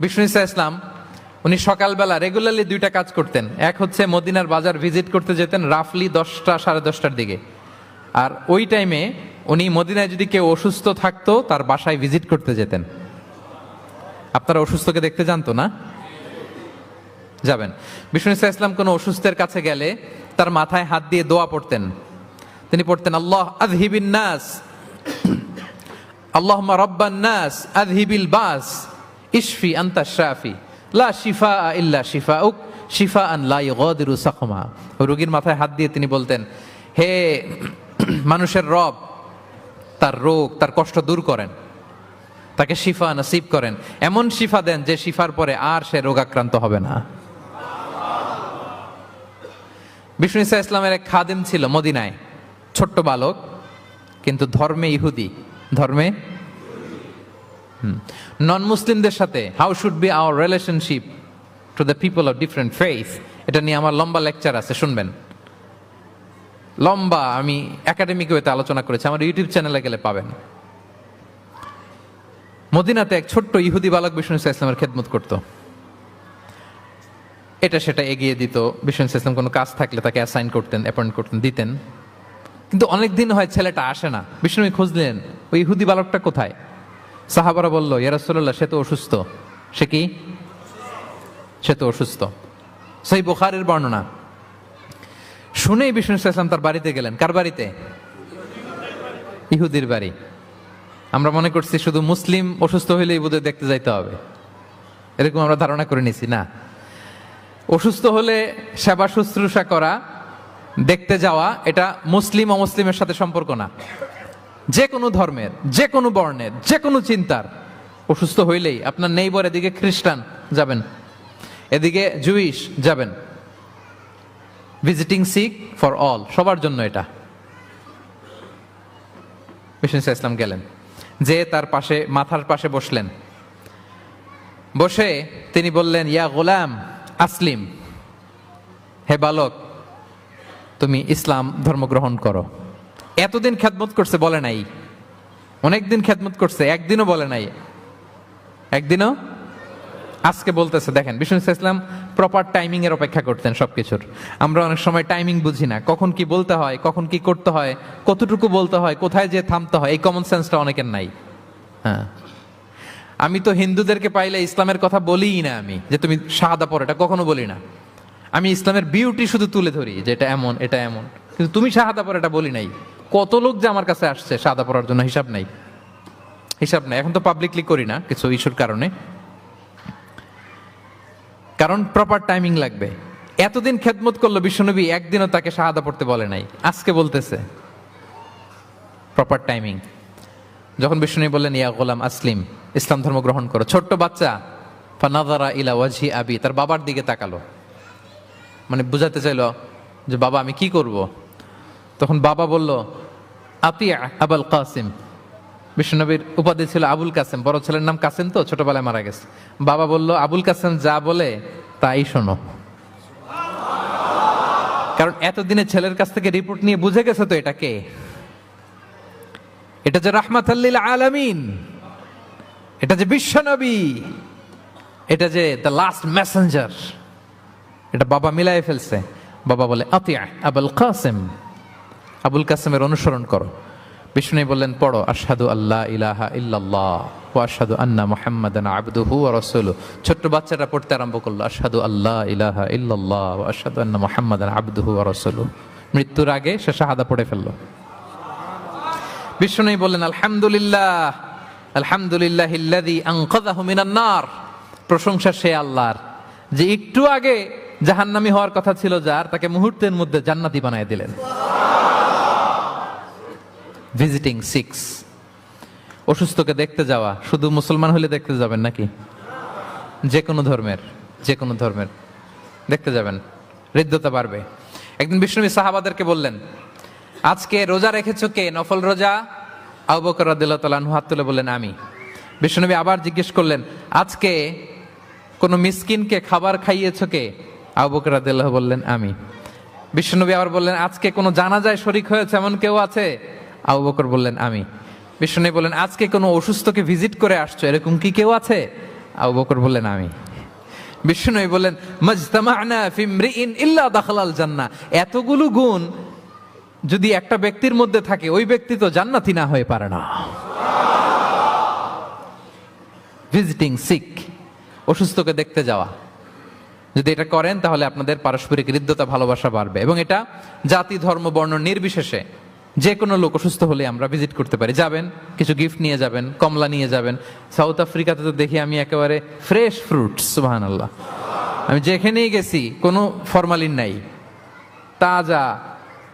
বিষ্ণু ইসা ইসলাম, উনি সকালবেলা রেগুলারলি দুইটা কাজ করতেন। এক হচ্ছে মদিনার বাজার ভিজিট করতে যেতেন রাফলি দশটা, সাড়ে দশটার দিকে। আর ওই টাইমে উনি মদিনায় যদি কেউ অসুস্থ থাকতো, তার বাসায় ভিজিট করতে যেতেন। আপনারা অসুস্থকে দেখতে জানতো না? যাবেন। বিষ্ণু ইসা ইসলাম কোনো অসুস্থের কাছে গেলে তার মাথায় হাত দিয়ে দোয়া পড়তেন। তিনি পড়তেন, আল্লাহ আজহিবিন নাস, আল্লাহুম্মা রব্বান নাস, আযহিবিল বাস। ইশফি আনতা শাফি, লা শিফা ইল্লা শিফাউক শিফা আন লা ইগাদিরু সাকমা। রোগীর মাথায় হাত দিয়ে তিনি বলতেন, হে মানুষের রব, তার রোগ, তার কষ্ট দূর করেন। তাকে শিফা নসিব করেন। এমন শিফা দেন যে শিফার পরে আর সে রোগাক্রান্ত হবে না। বিষ্ণু ইসা ইসলামের এক খাদেম ছিল মদিনায়, ছোট্ট বালক, কিন্তু ধর্মে ইহুদি। ধর্মে নন মুসলিমদের সাথে how should be our relationship to the people of different faith এটা নিয়ে আমার লম্বা লেকচার আছে, শুনবেন। লম্বা, আমি একাডেমিক ওয়েতে আলোচনা করেছি, আমার ইউটিউব চ্যানেলে গেলে পাবেন। মদিনাতে এক ছোট্ট ইহুদি বালক বিষ্ণু ইসা ইসলামের খেদমত করত। এটা সেটা এগিয়ে দিত, বিষ্ণু ইসা ইসলাম কোনো কাজ থাকলে তাকে অ্যাসাইন করতেন অ্যাপয়েন্ট করতেন, দিতেন। কিন্তু অনেক দিন হয় ছেলেটা আসে না বিষ্ণু খুঁজলেন ওই ইহুদি বালকটা কোথায়? সাহাবারা বলল ইয়ারসোল্লাহ সে তো অসুস্থ। সে কি? সে তো অসুস্থ। সেই বোখারের বর্ণনা। শুনেই বিষ্ণু ইসলাম তার বাড়িতে গেলেন। কার বাড়িতে? ইহুদির বাড়ি। আমরা মনে করছি শুধু মুসলিম অসুস্থ হইলেই বোধহয় দেখতে যাইতে হবে। এরকম আমরা ধারণা করে নিছি না। অসুস্থ হলে সেবা শুশ্রূষা করা, দেখতে যাওয়া, এটা মুসলিম অমুসলিমের সাথে সম্পর্ক না। যে কোনো ধর্মের, যে কোনো বর্ণের, যে কোনো চিন্তার। অসুস্থ হইলেই আপনার নেইবর এদিকে খ্রিস্টান যাবেন, এদিকে জুইশ যাবেন। ভিজিটিং সিক ফর অল সবার জন্য এটা। ইসলাম গেলেন, যে তার পাশে, মাথার পাশে বসলেন। বসে তিনি বললেন, ইয়া গোলাম, আসলিম। হে বালক, তুমি ইসলাম ধর্ম গ্রহণ করো। এতদিন খেদমত করছে বলে নাই। অনেকদিন খেদমত করছে, একদিনও বলে নাই। একদিনও? আজকে বলতেছে, দেখেন, বিষ্ণু ইসলাম প্রপার টাইমিং এর অপেক্ষা করতেন সবকিছুর। আমরা অনেক সময় টাইমিং বুঝি না, কখন কি বলতে হয়, কখন কি করতে হয়, কতটুকু বলতে হয়, কোথায় যে থামতে হয়, এই কমন সেন্সটা অনেকের নাই। হ্যাঁ। আমি তো হিন্দুদেরকে পাইলে ইসলামের কথা বলিই না আমি, যে তুমি সাদা পর এটা কখনো বলি না। আমি ইসলামের বিউটি শুধু তুলে ধরি, যে এটা এমন এটা এমন। কিন্তু তুমি শাহাদা পর এটা বলি নাই। কত লোক যে আমার কাছে আসছে সাদা পড়ার জন্য হিসাব নাই। হিসাব নাই। এখন তো পাবলিকলি করি না, কিছু ইস্যুর কারণে। কারণ প্রপার টাইমিং লাগবে। এতদিন খেদমত করল বিশ্বনবী, একদিনও তাকে শাহাদা পড়তে বলে নাই। আজকে বলতেছে প্রপার টাইমিং যখন বিষ্ণু বললেন, ইয়া গোলাম আসলিম, ইসলাম ধর্ম গ্রহণ করো। ছোট্ট বাচ্চা ফানাদারা ইলা ওয়াজি আবি, তার বাবার দিকে তাকালো। মানে বুঝাতে চাইলো যে, বাবা, আমি কি করব? তখন বাবা বলল আতিয়া আবুল কাসিম। বিষ্ণুনবীর উপাধি ছিল আবুল কাসেম। বড় ছেলের নাম কাসেম তো, ছোটবেলায় মারা গেছে। বাবা বলল, আবুল কাসেম যা বলে, তাই শোনো। কারণ এতদিনে ছেলের কাছ থেকে রিপোর্ট নিয়ে বুঝে গেছে তো এটা কে? এটা যে রাহমাত আলামিন, এটা যে বিশ্বনবী এটা যে দ্য লাস্ট মেসেঞ্জার এটা বাবা মিলাই ফেলছে। বাবা বলে আতিয়া আবুল কাসেম। আবুল কাসেমের অনুসরণ করো। বিষ্ণু বললেন, পড়ো, আশহাদু আল্লাহ ইলাহা ইল্লাল্লাহ ও আশহাদু আন্না মুহাম্মাদান আবদুহু রাসূলু ছোট্ট বাচ্চারা পড়তে আরম্ভ করল, আশহাদু আল্লাহ ইলাহা ইল্লাল্লাহ ওয়া আশহাদু আন্না মুহাম্মাদান আবদুহু রাসূলু মৃত্যুর আগে সে শাহাদা পড়ে ফেলল। বিষ্ণু বললেন, আলহামদুলিল্লাহ আলহামদুলিল্লাহ ইল্লাযী আনকাযাহু মিনান নার। প্রশংসা সে আল্লাহর, যে একটু আগে জাহান্নামী হওয়ার কথা ছিল, যার তাকে মুহূর্তের মধ্যে জান্নাতি বানায় দিলেন। ভিজিটিং সিক্স অসুস্থকে দেখতে যাওয়া, শুধু মুসলমান হলে দেখতে যাবেন নাকি? যে কোনো ধর্মের যে কোনো ধর্মের। দেখতে যাবেন, হৃদ্যতা বাড়বে। একদিন বিষ্ণুবী সাহাবাদেরকে বললেন, আজকে রোজা রেখেছো কে? নফল রোজা? আবু বকর রাদিয়াল্লাহু তাআলা হাত তুলে বললেন, আমি। বিষ্ণুনবী আবার জিজ্ঞেস করলেন, আজকে কোনো মিসকিনকে খাবার খাইয়েছো কে? আবু বকর রাদিয়াল্লাহু বললেন, আমি। বিষ্ণুনবী আবার বললেন, আজকে কোনো জানাজায় শরিক হয়েছে? এমন কেউ আছে? আবু বকর বললেন, আমি। বিষ্ণুনবী বললেন, আজকে কোনো অসুস্থকে ভিজিট করে আসছো? এরকম কি কেউ আছে? আবু বকর বললেন, আমি। বিষ্ণু বললেন, মজতামানা ফিমরিইন ইল্লা দাখালাল জান্নাহ। এতগুলো গুণ যদি একটা ব্যক্তির মধ্যে থাকে, ওই ব্যক্তি তো জান্নাতি না হয়ে পারে না। ভিজিটিং সিক, অসুস্থকে দেখতে যাওয়া। যদি এটা করেন, তাহলে আপনাদের পারস্পরিক হৃদ্যতা, ভালোবাসা বাড়বে। এবং এটা জাতি, ধর্ম, বর্ণ নির্বিশেষে যে কোনো লোক অসুস্থ হলে আমরা ভিজিট করতে পারি। যাবেন, কিছু গিফট নিয়ে যাবেন, কমলা নিয়ে যাবেন। সাউথ আফ্রিকাতে তো দেখি আমি একেবারে ফ্রেশ ফ্রুটস সুবাহান আল্লাহ আমি যেখানেই গেছি, কোনো ফরমালিন নাই। তাজা,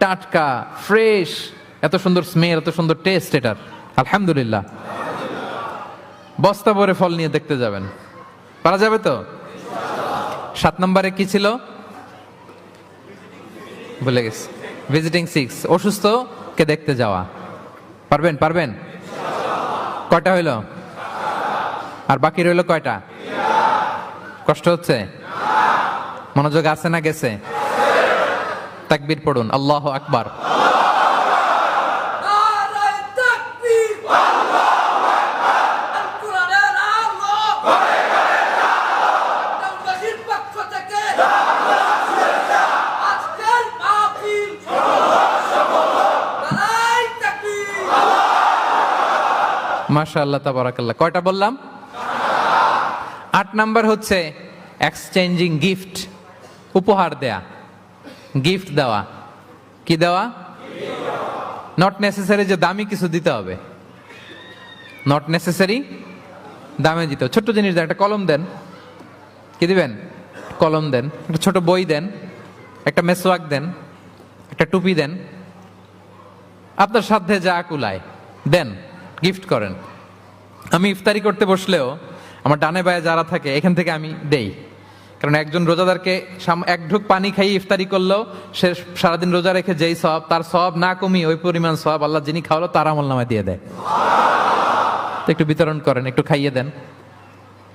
টাটকা ফ্রেশ এত সুন্দর স্মেল এত সুন্দর টেস্ট এটার। আলহামদুলিল্লাহ। বস্তা ভরে ফল নিয়ে দেখতে যাবেন। পারা যাবে তো? সাত নম্বরে কি ছিল? বলে গেছি। ভিজিটিং সিক্স অসুস্থ কে দেখতে যাওয়া। পারবেন পারবেন? কয়টা হইল? আর বাকি রইল কয়টা? কষ্ট হচ্ছে? মনোযোগ আছে না গেছে? তাকবির পড়ুন, আল্লাহ আকবার নারায় তাকবীর আল কোরআনের আলো বাংলাদেশের পক্ষ থেকে আজকের মাহফিল নারায় তাকবীর মাশাআল্লাহ, তাবারাকাল্লাহ। কয়টা বললাম? আট নাম্বার হচ্ছে এক্সচেঞ্জিং গিফট উপহার দেয়া। গিফট দেওয়া। কি দেওয়া? নট নেসেসারি যে দামি কিছু দিতে হবে। নট নেসেসারি দামে দিতে হবে। ছোট্ট জিনিস দেন, একটা কলম দেন। কি দিবেন? কলম দেন। একটা ছোট বই দেন। একটা মেসোয়াক দেন। একটা টুপি দেন। আপনার সাধ্যে যা কুলায়। দেন। গিফট করেন। আমি ইফতারি করতে বসলেও আমার ডানে বায়ে যারা থাকে, এখান থেকে আমি দেই। কারণ একজন রোজাদারকে এক ঢুক পানি খাইয়ে ইফতারি করলেও সে সারাদিন রোজা রেখে যেই সব, তার সব না কমিয়ে ওই পরিমাণ সব আল্লাহ যিনি খাওয়ালো, তার আমল নামায় দিয়ে দেয়। একটু বিতরণ করেন, একটু খাইয়ে দেন।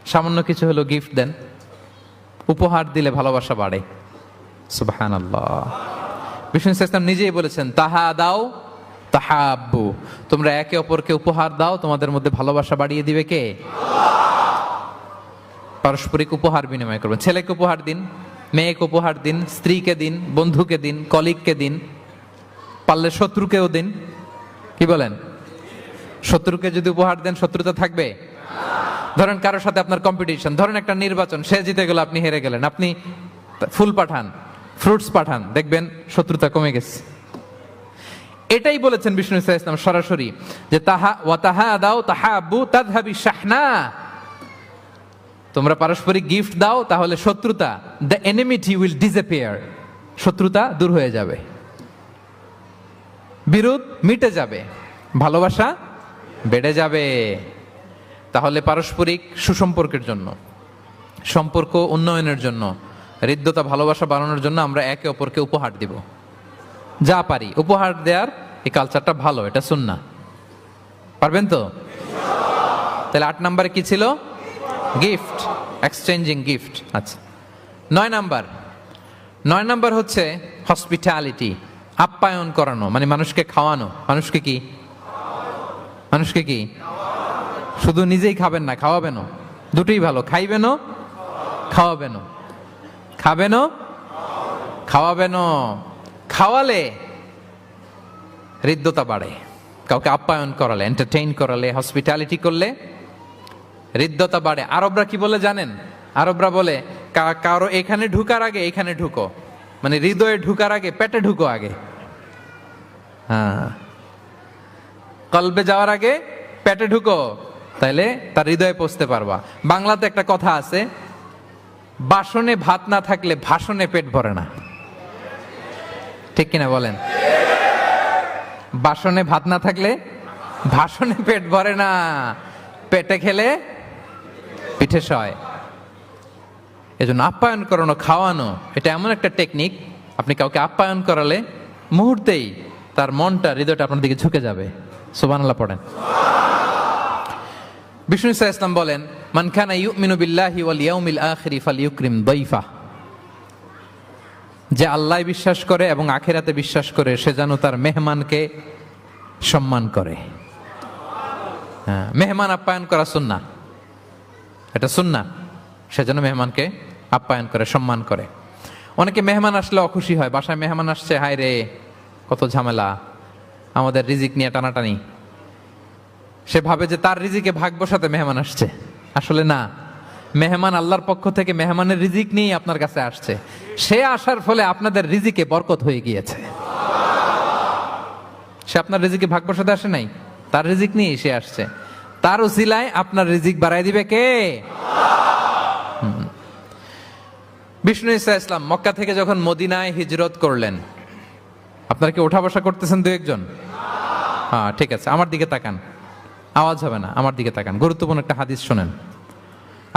সামান্য কিছু হলো গিফট দেন। উপহার দিলে ভালোবাসা বাড়ে। সুবহান আল্লাহ বিষ্ণু ইসলাম নিজেই বলেছেন, তাহা দাও তাহাব্বু। তোমরা একে অপরকে উপহার দাও, তোমাদের মধ্যে ভালোবাসা বাড়িয়ে দিবে কে? পারস্পরিক উপহার বিনিময় করবেন। ছেলেকে উপহার দিন, মেয়েকে উপহার দিন, স্ত্রীকে দিন, বন্ধুকে দিন, কলিগকে দিন, পারলে শত্রুকেও দিন। কি বলেন? শত্রুকে যদি উপহার দেন, শত্রুতা থাকবে? ধরেন কারোর সাথে আপনার কম্পিটিশন ধরেন একটা নির্বাচন, সে জিতে গেল, আপনি হেরে গেলেন, আপনি ফুল পাঠান ফ্রুটস পাঠান, দেখবেন শত্রুতা কমে গেছে। এটাই বলেছেন বিষ্ণু ইসা ইসলাম সরাসরি, যে তাহা, ওয়া তাহা দাও তাহা আব্বু তাদহাবি শাহনা। তোমরা পারস্পরিক গিফট দাও, তাহলে শত্রুতা, দ্য এনিমিটি উইল ডিসঅ্যাপিয়ার। শত্রুতা দূর হয়ে যাবে। বিরোধ মিটে যাবে। ভালোবাসা বেড়ে যাবে। তাহলে পারস্পরিক সুসম্পর্কের জন্য, সম্পর্ক উন্নয়নের জন্য, হৃদ্যতা, ভালোবাসা বাড়ানোর জন্য আমরা একে অপরকে উপহার দিব। যা পারি, উপহার দেওয়ার এই কালচারটা ভালো, এটা শুননা পারবেন তো? তাহলে আট নাম্বারে কি ছিল? গিফট এক্সচেঞ্জিং গিফট আচ্ছা। নয় নাম্বার। নয় নাম্বার হচ্ছে হসপিটালিটি আপ্যায়ন করানো মানে মানুষকে খাওয়ানো। মানুষকে কি? মানুষকে কি? শুধু নিজেই খাবেন না, খাওয়াবেনও। দুটোই ভালো, খাইবেনও, খাওয়াবেনও। খাবেনও, খাওয়াবেনও। খাওয়ালে হৃদ্যতা বাড়ে। কাউকে আপ্যায়ন করালে এন্টারটেইন করালে হসপিটালিটি করলে হৃদ্যতা বাড়ে। আরবরা কি বলে জানেন? আরবরা বলে কারও এখানে ঢুকার আগে এখানে ঢুকো। মানে হৃদয়ে ঢুকার আগে, পেটে ঢুকো আগে। হ্যাঁ। কলবে যাওয়ার আগে পেটে ঢুকো, তাইলে তার হৃদয়ে পৌঁছতে পারবা। বাংলাতে একটা কথা আছে, বাসনে ভাত না থাকলে ভাষণে পেট ভরে না। ঠিক কিনা বলেন? বাসনে ভাত না থাকলে ভাসনে পেট ভরে না। পেটে খেলে পিঠে সয়। এজন্য আপ্যায়ন করানো, খাওয়ানো, এটা এমন একটা টেকনিক আপনি কাউকে আপ্যায়ন করালে মুহূর্তেই তার মনটা, হৃদয়টা আপনার দিকে ঝুঁকে যাবে। সুবহানাল্লাহ পড়েন। বিষ্ণু ইসা ইসলাম বলেন, মান খানা ইউমিনু বিল্লাহি ওয়াল ইয়াউমিল আখিরি ফালইউকরিম দাইফা। যে আল্লাহ বিশ্বাস করে এবং আখেরাতে বিশ্বাস করে সে যেন তার মেহমানকে সম্মান করে। হ্যাঁ, মেহমান আপ্যায়ন করা সুন্না এটা সুন্না সে যেন মেহমানকে আপ্যায়ন করে সম্মান করে। অনেকে মেহমান আসলে অখুশি হয় বাসায় মেহমান আসছে হায় রে কত ঝামেলা আমাদের রিজিক নিয়ে টানাটানি। সে ভাবে যে তার রিজিকে ভাগ বসাতে মেহমান আসছে। আসলে না। মেহমান আল্লাহর পক্ষ থেকে মেহমানের রিজিক নিয়েই আপনার কাছে আসছে। সে আসার ফলে আপনাদের রিজিকে বরকত হয়ে গিয়েছে। সে আপনার রিজিকে ভাগ বসাতে আসে নাই? তার রিজিক নিয়েই সে আসছে। তার উসিলায় আপনার রিজিক বাড়াই দিবে কে। বিষ্ণু ইসা ইসলাম, মক্কা থেকে যখন মদিনায় হিজরত করলেন, আপনারা কি ওঠা বসা করতেছেন দু একজন? হ্যাঁ ঠিক আছে, আমার দিকে তাকান। আওয়াজ হবে না, আমার দিকে তাকান। গুরুত্বপূর্ণ একটা হাদিস শোনেন।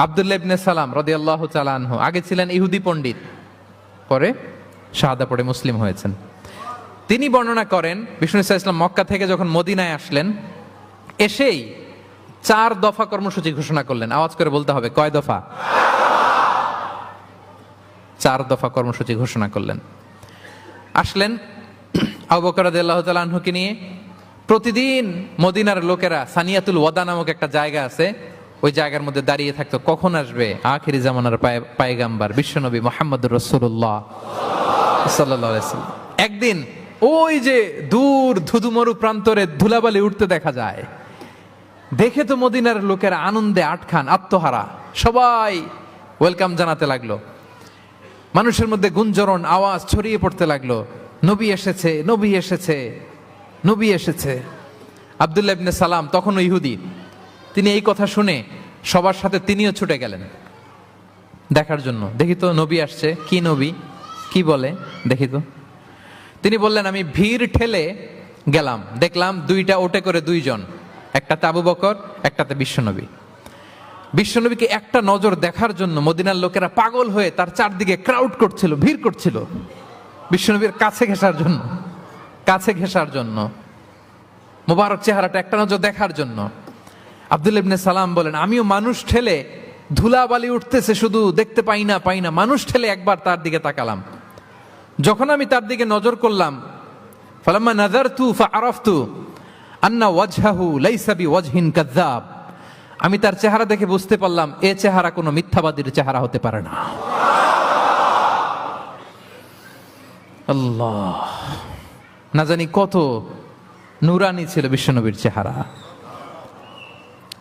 আবদুল্লাহ ইবনে সালাম রদিয়াল্লাহ চালানহু আগে ছিলেন ইহুদি পণ্ডিত, পরে শাহাদা পড়ে মুসলিম হয়েছেন। তিনি বর্ণনা করেন, বিষ্ণু ইসা ইসলাম মক্কা থেকে যখন মদিনায় আসলেন, এসেই চার দফা কর্মসূচি ঘোষণা করলেন। আওয়াজ করে বলতে হবে, কয় দফা? চার দফা কর্মসূচি ঘোষণা করলেন। আসলেন আবকর আল্লাহ নিয়ে। প্রতিদিন মদিনার লোকেরা সানিয়াতুল ওয়াদা নামক একটা জায়গা আছে ওই জায়গার মধ্যে দাঁড়িয়ে থাকতো। কখন আসবে? আখিরি জামানার পায়ে- পায়গাম্বার, বিশ্বনবী মোহাম্মদ রসুল্লাহ সাল্লাহ একদিন ওই যে দূর ধুধুমরু প্রান্তরে ধুলাবালি উঠতে দেখা যায়। দেখে তো মদিনার লোকেরা আনন্দে আটখান, আত্মহারা। সবাই ওয়েলকাম জানাতে লাগল। মানুষের মধ্যে গুঞ্জরণ, আওয়াজ ছড়িয়ে পড়তে লাগল। নবী এসেছে নবী এসেছে নবী এসেছে। আবদুল্লাহ সালাম তখন ইহুদি। তিনি এই কথা শুনে সবার সাথে তিনিও ছুটে গেলেন। দেখার জন্য। দেখি তো, নবী আসছে। কি নবী? কি বলে? দেখি তো। তিনি বললেন, আমি ভিড় ঠেলে গেলাম। দেখলাম দুইটা ওটে করে দুইজন। একটাতে আবু বকর, একটাতে বিশ্বনবী। বিশ্বনবীকে একটা নজর দেখার জন্য মদিনার লোকেরা পাগল হয়ে তার চারদিকে ক্রাউড করছিল, ভিড় করছিল। বিশ্বনবীর কাছে ঘেঁষার জন্য। কাছে ঘেঁষার জন্য। মোবারক চেহারাটা একটা নজর দেখার জন্য। আব্দুল ইবনে সালাম বলেন, আমিও মানুষ ঠেলে ধুলাবালি উঠতেছে শুধু দেখতে পাই না পাই না। মানুষ ঠেলে একবার তার দিকে তাকালাম। যখন আমি তার দিকে নজর করলাম, ফালাম্মা নাজার নাজারতু ফাআরাফতু আন্না ওয়াজহাহু লাইসা বিওয়াজহিন কাযযাব। আমি তার চেহারা দেখে বুঝতে পারলাম, এ চেহারা কোনো মিথ্যাবাদীর চেহারা হতে পারে না। আল্লাহ। না জানি কত নুরানি ছিল বিশ্বনবীর চেহারা।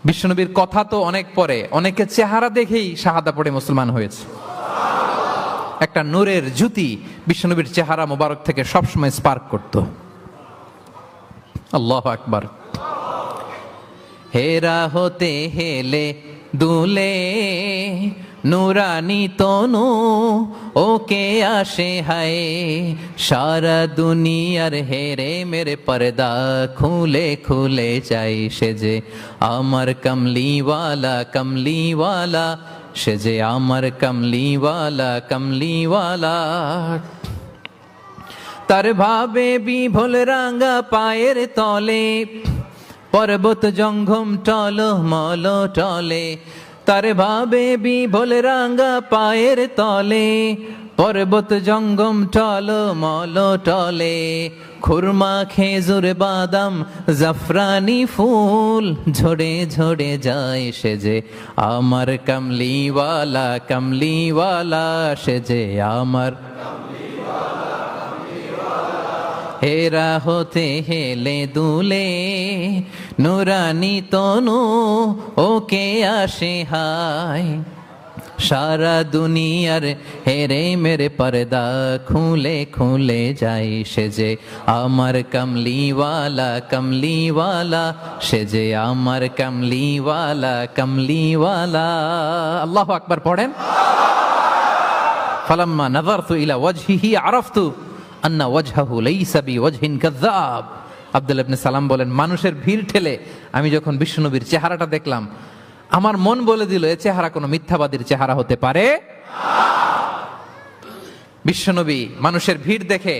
বিশ্বনবীর কথা তো অনেক পরে, অনেকে চেহারা দেখেই শাহাদা পড়ে মুসলমান হয়েছে। একটা নূরের জ্যোতি বিশ্বনবীর চেহারা মোবারক থেকে সবসময় স্পার্ক করত। আল্লাহ আকবার। হেরা হতে হেলে দুলে নুরানি তনু, ওকে আসে হায়। সারা দুনিয়ার হেরে মেরে পর্দা খুলে খুলে যাই সে যে আমার কমলিওয়ালা কমলিওয়ালা। সে যে আমার কমলিওয়ালা কমলিওয়ালা। তার ভাবে বিভোল রাঙ্গা পায়ের তলে, পর্বত জঙ্গম টল মল টলে। তার ভাবে বিভোল রাঙ্গা পায়ের তলে, পর্বত জঙ্গম টল মল টলে, খুরমা, খেজুর, বাদাম, জাফরানি ফুল ঝরে ঝরে যায় সে যে আমার কমলিওয়ালা কমলিওয়ালা সে যে আমার হেরা হতে হেলে দুলে নুরানি তনু, ওকে আসে হায়। সারা দুনিয়ার হেরে মেরে পর্দা খুলে খুলে যাই সে যে আমার কমলিওয়ালা কমলিওয়ালা। সে যে আমার কমলিওয়ালা কমলিওয়ালা। আল্লাহ আকবার পড়েন। ফালাম্মা নাজারতু ইলা ওয়াজহিহি আরাফতু, আন্না ওয়াজহাহু লাইসা বিওয়াজহিন কাযাব আব্দুল ইবনে সালাম বলেন, মানুষের ভিড় ঠেলে আমি যখন বিশ্বনবীর চেহারাটা দেখলাম, আমার মন বলে দিল, এ চেহারা কোনো মিথ্যাবাদীর চেহারা হতে পারে? বিশ্বনবী মানুষের ভিড় দেখে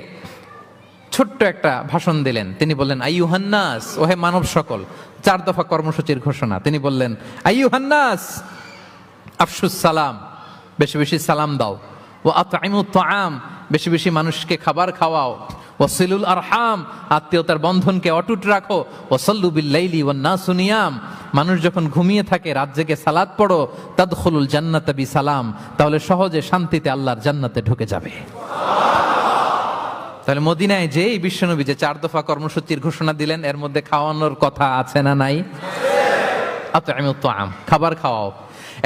ছোট্ট একটা ভাষণ দিলেন। তিনি বললেন, আইয়ুহান্নাস, ওহে মানব সকল, চার দফা কর্মসূচির ঘোষণা। তিনি বললেন, আইয়ুহান্নাস, আফসুস সালাম, বেশি বেশি সালাম দাও। ও আতআইমু আম বেশি বেশি মানুষকে খাবার খাওয়াও। ওসিলুল আরহাম আত্মীয়তার বন্ধনকে অটুট রাখো। ওসল্লু বিল্লাইলি ওয়ান নাসুনিয়াম মানুষ যখন ঘুমিয়ে থাকে, রাত জেগে সালাত পড়ো, তাদখুলুল জান্নাত বি সালাম তাহলে সহজে শান্তিতে আল্লাহর জান্নাতে ঢুকে যাবে। তাহলে মদিনায় যে বিশ্বনবী যে চার দফা কর্মসূচির ঘোষণা দিলেন, এর মধ্যে খাওয়ানোর কথা আছে না নাই? আম খাবার খাওয়াও।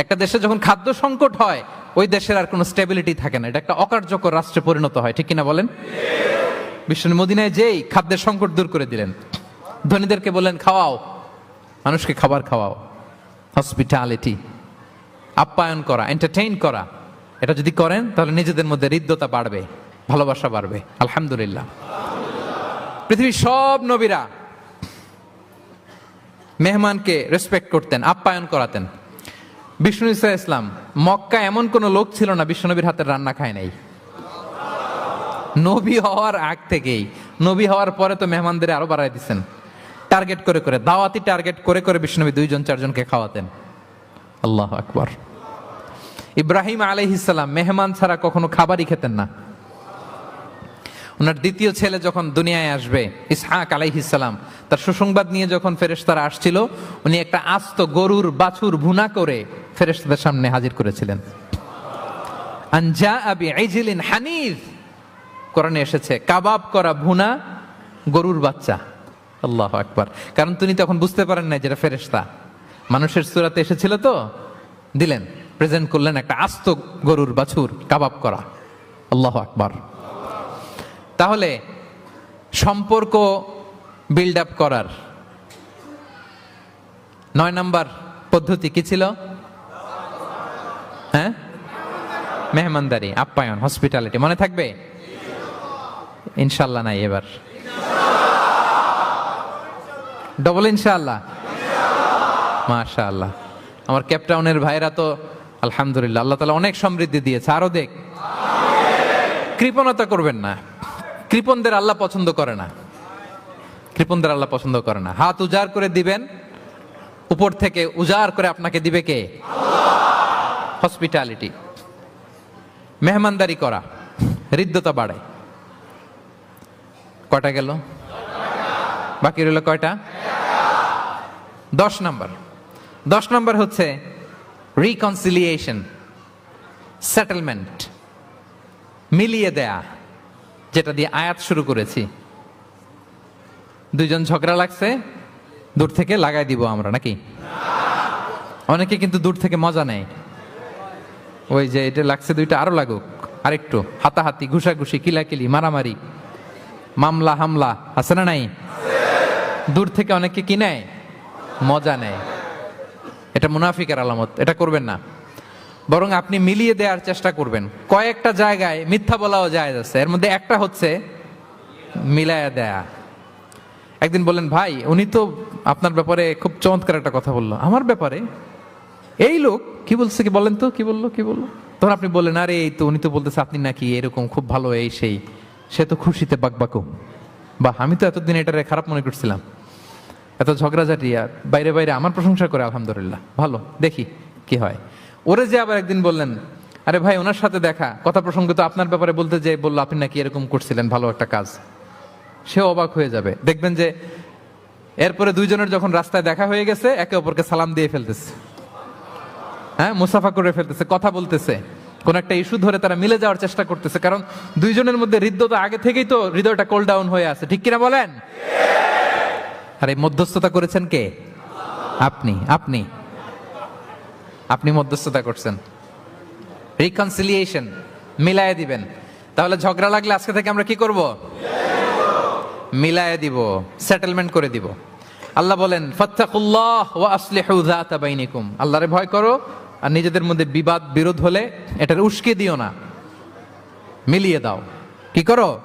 একটা দেশে যখন খাদ্য সংকট হয়, ওই দেশের আর কোনো স্টেবিলিটি থাকে না। এটা একটা অকার্যকর রাষ্ট্রে পরিণত হয়, ঠিক কিনা বলেন? বিষ্ণু মদিনায় যেই খাদ্যের সংকট দূর করে দিলেন। ধনীদেরকে বললেন, খাওয়াও। মানুষকে খাবার খাওয়াও। হসপিটালিটি। আপ্যায়ন করা এন্টারটেইন করা। এটা যদি করেন, তাহলে নিজেদের মধ্যে হৃদ্যতা বাড়বে, ভালোবাসা বাড়বে। আলহামদুলিল্লাহ। পৃথিবীর সব নবীরা মেহমানকে রেসপেক্ট করতেন, আপ্যায়ন করাতেন। বিষ্ণু ইসা ইসলাম মক্কা এমন কোন লোক ছিল না বিষ্ণুনবীর হাতের রান্না খায় নাই। নবী হওয়ার আগ থেকেই, নবী হওয়ার পরে তো মেহমানদের আরও বাড়াই দিচ্ছেন টার্গেট করে করে, দাওয়াতি টার্গেট করে করে বিষ্ণুনবী দুইজন, চারজনকে খাওয়াতেন। আল্লাহ আকবর। ইব্রাহিম আলাইহিসাল্লাম মেহমান ছাড়া কখনো খাবারই খেতেন না। ওনার দ্বিতীয় ছেলে যখন দুনিয়ায় আসবে, ইসহাক আলাইহিসাল্লাম তার সুসংবাদ নিয়ে যখন ফেরেশতারা আসছিল, উনি একটা আস্ত গরুর বাছুর ভুনা করে ফেরেশতাদের সামনে হাজির করেছিলেন। আনজা আবি আইজিলিন হানিফ কোরআনে এসেছে, কাবাব করা ভুনা গরুর বাচ্চা। আল্লাহ আকবার। কারণ তিনি তখন বুঝতে পারেন না যেটা ফেরেশতা। মানুষের সুরাতে এসেছিল তো, দিলেন প্রেজেন্ট করলেন একটা আস্ত গরুর বাছুর, কাবাব করা। আল্লাহ আকবার। তাহলে, সম্পর্ক বিল্ড আপ করার নয় নাম্বার পদ্ধতি কি ছিল? হ্যাঁ? মেহমানদারি, আপ্যায়ন হসপিটালিটি মনে থাকবে? ইনশাল্লাহ নাই এবার। ডবল ইনশাল্লাহ মাশা আল্লাহ আমার ক্যাপটাউনের ভাইরা তো, আলহামদুলিল্লাহ, আল্লাহ তালা অনেক সমৃদ্ধি দিয়েছে। আরও দেখ। কৃপণতা করবেন না। কৃপণদের আল্লাহ পছন্দ করে না। কৃপণদের আল্লাহ পছন্দ করে না। হাত উজাড় করে দিবেন। উপর থেকে উজাড় করে আপনাকে দিবে কে? হসপিটালিটি মেহমানদারি করা। হৃদ্যতা বাড়ায়। কয়টা গেল? বাকি রইল কয়টা? দশ নম্বর। দশ নম্বর হচ্ছে রিকনসিলিয়েশন সেটেলমেন্ট মিলিয়ে দেয়া, যেটা দিয়ে আয়াত শুরু করেছি। দুইজন ঝগড়া লাগছে, দূর থেকে লাগাই দিব আমরা, নাকি? অনেকে কিন্তু দূর থেকে মজা নেয়। ওই যে এটা লাগছে দুইটা, আরও লাগুক। আরেকটু, হাতাহাতি, ঘুষাঘুষি, কিলাকিলি, মারামারি। মামলা, হামলা, আছে না নাই? দূর থেকে অনেকে কি নেয়? মজা নেয়। এটা মুনাফিকের আলামত, এটা করবেন না। বরং আপনি মিলিয়ে দেওয়ার চেষ্টা করবেন। কয়েকটা জায়গায় মিথ্যা বলাও যায় যাচ্ছে এর মধ্যে একটা হচ্ছে মিলায়া দেয়া। একদিন বললেন, ভাই, উনি তো আপনার ব্যাপারে খুব চমৎকার একটা কথা বলল। আমার ব্যাপারে? এই লোক, কি বলছে কি বলেন তো? কি বলল? কি বলল? তখন আপনি বললেন, আরে, এই তো উনি তো বলতেছে আপনি নাকি এরকম খুব ভালো এই সেই। সে তো খুশিতে বাকবাকু। বা আমি তো এতদিন এটারে খারাপ মনে করছিলাম। এত ঝগড়াঝাটি আর বাইরে বাইরে আমার প্রশংসা করে, আলহামদুলিল্লাহ। ভালো, দেখি কি হয়। ওরে যে আবার একদিন বললেন, আরে ভাই, ওনার সাথে দেখা। কথা প্রসঙ্গ তো আপনার ব্যাপারে বলতে যে বলল, আপনি নাকি এরকম করছিলেন, ভালো একটা কাজ। সে অবাক হয়ে যাবে। দেখবেন যে এরপরে দুইজনের যখন রাস্তায় দেখা হয়ে গেছে, একে অপরকে সালাম দিয়ে ফেলতেছে। হ্যাঁ মুসাফা করে ফেলতেছে, কথা বলতেছে। কোন একটা ইস্যু ধরে তারা মিলে যাওয়ার চেষ্টা করতেছে। কারণ দুইজনের মধ্যে হৃদ্যতা আগে থেকেই তো হৃদয়টা কোল ডাউন হয়ে আছে। ঠিক কিনা বলেন? আর এই মধ্যস্থতা করেছেন কে? আপনি আপনি। আপনি মধ্যস্থতা করছেন। রিকনসিলিয়েশন মিলায় দিবেন। তাহলে ঝগড়া লাগলে আজকে থেকে আমরা কি করব? মিলায় দিব সেটেলমেন্ট করে দিব। আল্লাহ বলেন ফাত্তাকুল্লাহ ওয়া আসলিহু যাতা বাইনিকুম। আল্লাহরে ভয় করো আর নিজেদের মধ্যে বিবাদ বিরোধ হলে এটার উস্কে দিও না। মিলিয়ে দাও। কি করো?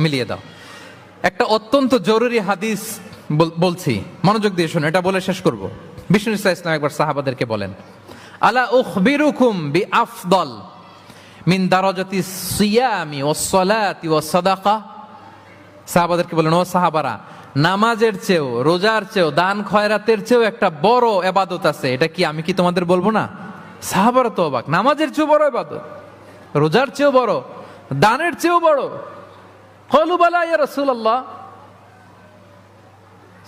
মিলিয়ে দাও। একটা অত্যন্ত জরুরি হাদিস বল- বলছি। মনোযোগ দিয়ে শুনুন এটা বলে শেষ করব। বিষ্ণু ইসলাম একবার সাহাবাদেরকে বলেন, আলা উখবিরুকুম বি আফদল মিন দারাজাতি সিয়ামি ওয়াস সালাতি ওয়াস সাদাকা? সাহাবাদেরকে বলেন, ও সাহাবারা নামাজের চেয়েও, রোজার চেয়েও, দান খয়রাতের চেয়েও একটা বড় এবাদত আছে। এটা কি আমি কি তোমাদের বলব না? সাহাবারা তো অবাক। নামাজের চেয়েও বড় এবাদত। রোজার চেয়েও বড়, দানের চেয়েও বড়। কলু বালা ইয়া রাসূলুল্লাহ।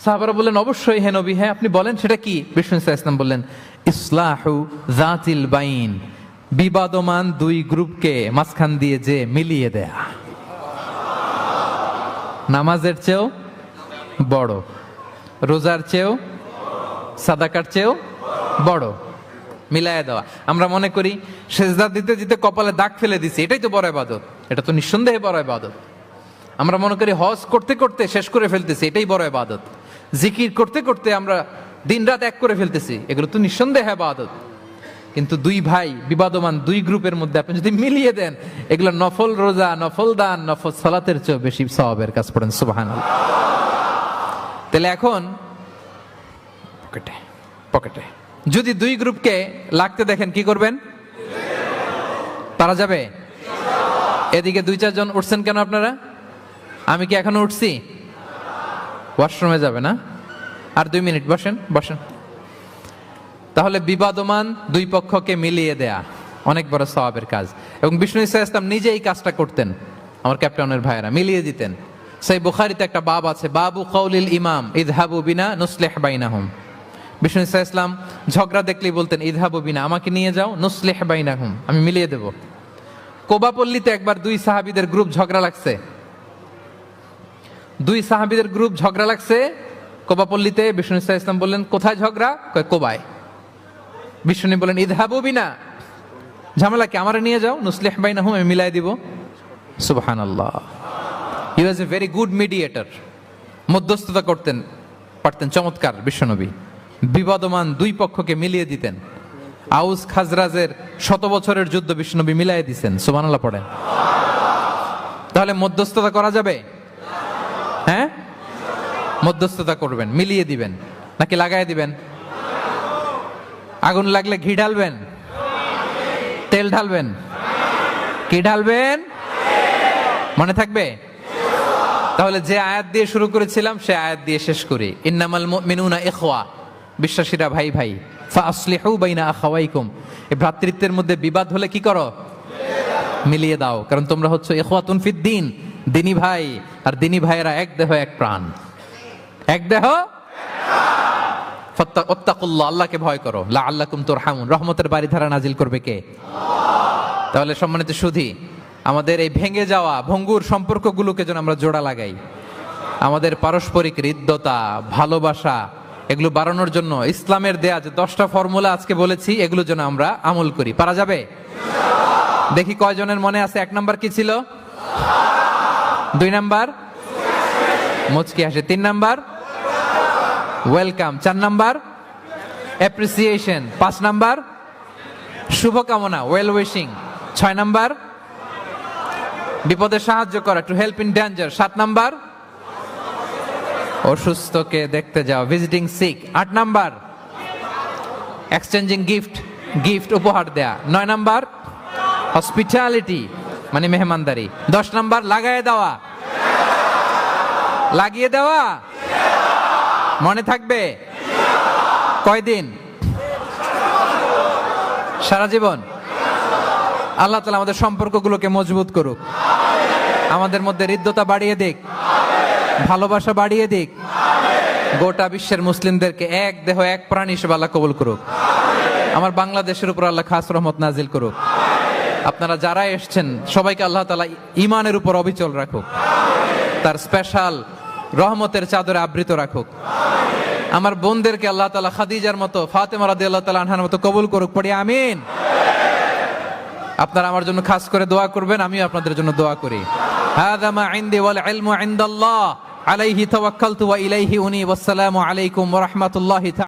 সাহাবারা বললেন, অবশ্যই হে নবী হ্যাঁ আপনি বলেন, সেটা কি? বিষ্ণু ইসলাম বললেন, ইসলাহু জাতিল বাইন। বিবাদমান দুই গ্রুপকে মাঝখান দিয়ে যে মিলিয়ে দেয়া। নামাজের চেয়েও বড়। রোজার চেয়েও, সাদাকার চেয়েও বড়। মিলায় দেওয়া। আমরা মনে করি, সেজদা দিতে দিতে কপালে দাগ ফেলে দিছি, এটাই তো বড় ইবাদত। এটা তো নিঃসন্দেহে বড় ইবাদত। আমরা মনে করি, হজ করতে করতে শেষ করে ফেলতেছি, এটাই বড় ইবাদত। জিকির করতে করতে আমরা দিনরাত এক করে ফেলতেছি, এগুলো তো নিঃসন্দেহে ইবাদত। কিন্তু দুই ভাই, বিবাদমান দুই গ্রুপের মধ্যে আপনি যদি মিলিয়ে দেন, এগুলো নফল রোজা, নফল দান, নফল সালাতের চেয়েও বেশি সওয়াবের কাজ পড়েন সুবাহান তাহলে এখন পকেটে পকেটে। যদি দুই গ্রুপকে লাগতে দেখেন কি করবেন? পারা যাবে? এদিকে দুই চারজন উঠছেন কেন আপনারা? আমি কি এখনও উঠছি? ওয়াশরুমে যাবে না? আর দুই মিনিট বসেন বসেন। তাহলে বিবাদমান দুই পক্ষকে মিলিয়ে দেয়া অনেক বড় সওয়াবের কাজ। এবং বিষ্ণু ইসা ইসলাম নিজে এই কাজটা করতেন আমার ক্যাপ্টেনের ভাইয়েরা মিলিয়ে দিতেন। সেই বুখারিতে একটা বাব আছে, বাবু কৌলিল ইমাম ইদহাবু বিনা নুসলেহ বাইনাহুম। বিষ্ণু ইসা ইসলাম ঝগড়া দেখলেই বলতেন ইদহাবু বিনা, আমাকে নিয়ে যাও, নুসলেহ বাইনাহুম, আমি মিলিয়ে দেব। কোবাপল্লীতে একবার দুই সাহাবিদের গ্রুপ ঝগড়া লাগছে। দুই সাহাবিদের গ্রুপ ঝগড়া লাগছে, কোবাপল্লীতে বিষ্ণু ইসা ইসলাম বললেন, কোথায় ঝগড়া? কয়, কোবায়। বিষ্ণু বলেন ইদহাবু বিনা, ঝামেলা কি, আমারে নিয়ে যাও, নুসলেহ বাইনা হুম আমি মিলাই দিব। সুবহান আল্লাহ he was a very good mediator মধ্যস্থতা করতেন, পারতেন, চমৎকার বিশ্বনবী। বিবাদমান দুই পক্ষকে মিলিয়ে দিতেন। আউস খাজরাজের শত বছরের যুদ্ধ বিশ্বনবী মিলাই দিছেন সুবহান আল্লাহ পড়েন। তাহলে মধ্যস্থতা করা যাবে? হ্যাঁ? মধ্যস্থতা করবেন, মিলিয়ে দিবেন, নাকি লাগাই দিবেন? আগুন লাগলে ঘি ঢালবেন? তেল ঢালবেন? কি ঢালবেন? মনে থাকবে? তাহলে যে আয়াত দিয়ে শুরু করেছিলাম, সে আয়াত দিয়ে শেষ করি। ইন্নামাল মুমিনুনা ইখওয়া। বিশ্বাসীরা ভাই ভাই ফাসলিহু বাইনা আখাওয়াইকুম। এই ভ্রাতৃত্বের মধ্যে বিবাদ হলে কি করো? মিলিয়ে দাও, কারণ তোমরা হচ্ছে ইখওয়াতুন ফিদ দিন ভাই, আর দিনী ভাইয়েরা এক দেহ, এক প্রাণ। এক দেহ? ওত্তাকুল্লাহ আল্লাহকে ভয় করো। লা আল্লাকুম তোর হামুন রহমতের বাড়ি ধারা নাজিল করবে কে? তাহলে সম্মানিত সুধি আমাদের এই ভেঙে যাওয়া ভঙ্গুর সম্পর্কগুলোকে যেন আমরা জোড়া লাগাই। আমাদের পারস্পরিক হৃদ্যতা, ভালোবাসা, এগুলো বাড়ানোর জন্য ইসলামের দেয়া যে দশটা ফর্মুলা আজকে বলেছি, এগুলো যেন আমরা আমল করি। পারা যাবে? দেখি কয়জনের মনে আছে, এক নাম্বার কি ছিল? দুই নাম্বার? মুচকি হাসে। তিন নাম্বার? ওয়েলকাম। চার নাম্বার? অ্যাপ্রিসিয়েশন। পাঁচ নাম্বার? শুভকামনা। Well wishing. ছয় নাম্বার? বিপদে সাহায্য করা টু হেল্প ইন ডেঞ্জার সাত নাম্বার, অসুস্থকে দেখতে যাও ভিজিটিং সিক আট নাম্বার এক্সচেঞ্জিং গিফট গিফট উপহার দেয়া। নয় নাম্বার হসপিটালিটি মানে মেহমানদারি। দশ নাম্বার, লাগায় দেওয়া। লাগিয়ে দেওয়া? মনে থাকবে? কয়দিন? সারা জীবন? আল্লাহ তালা আমাদের সম্পর্কগুলোকে মজবুত করুক। আমাদের মধ্যে হৃদ্যতা বাড়িয়ে দিক। ভালোবাসা বাড়িয়ে দিক। গোটা বিশ্বের মুসলিমদেরকে এক দেহ, এক প্রাণ হিসেবে আল্লাহ কবুল করুক। আমার বাংলাদেশের উপর আল্লাহ খাস রহমত নাজিল করুক। আপনারা যারা এসছেন, সবাইকে আল্লাহ তালা ইমানের উপর অবিচল রাখুক। তার স্পেশাল রহমতের চাদরে আবৃত রাখুক। আমার বোনদেরকে আল্লাহ তালা খাদিজার মতো, ফাতেমা রাদি আল্লাহ তালা আনহার মতো কবুল করুক। পড়ি আমিন। আপনারা আমার জন্য খাস করে দোয়া করবেন, আমিও আপনাদের জন্য দোয়া করি। هذا ما عندي والعلم عند الله. عليه توكلت وإليه أنيب. والسلام عليكم ورحمة الله تعالى.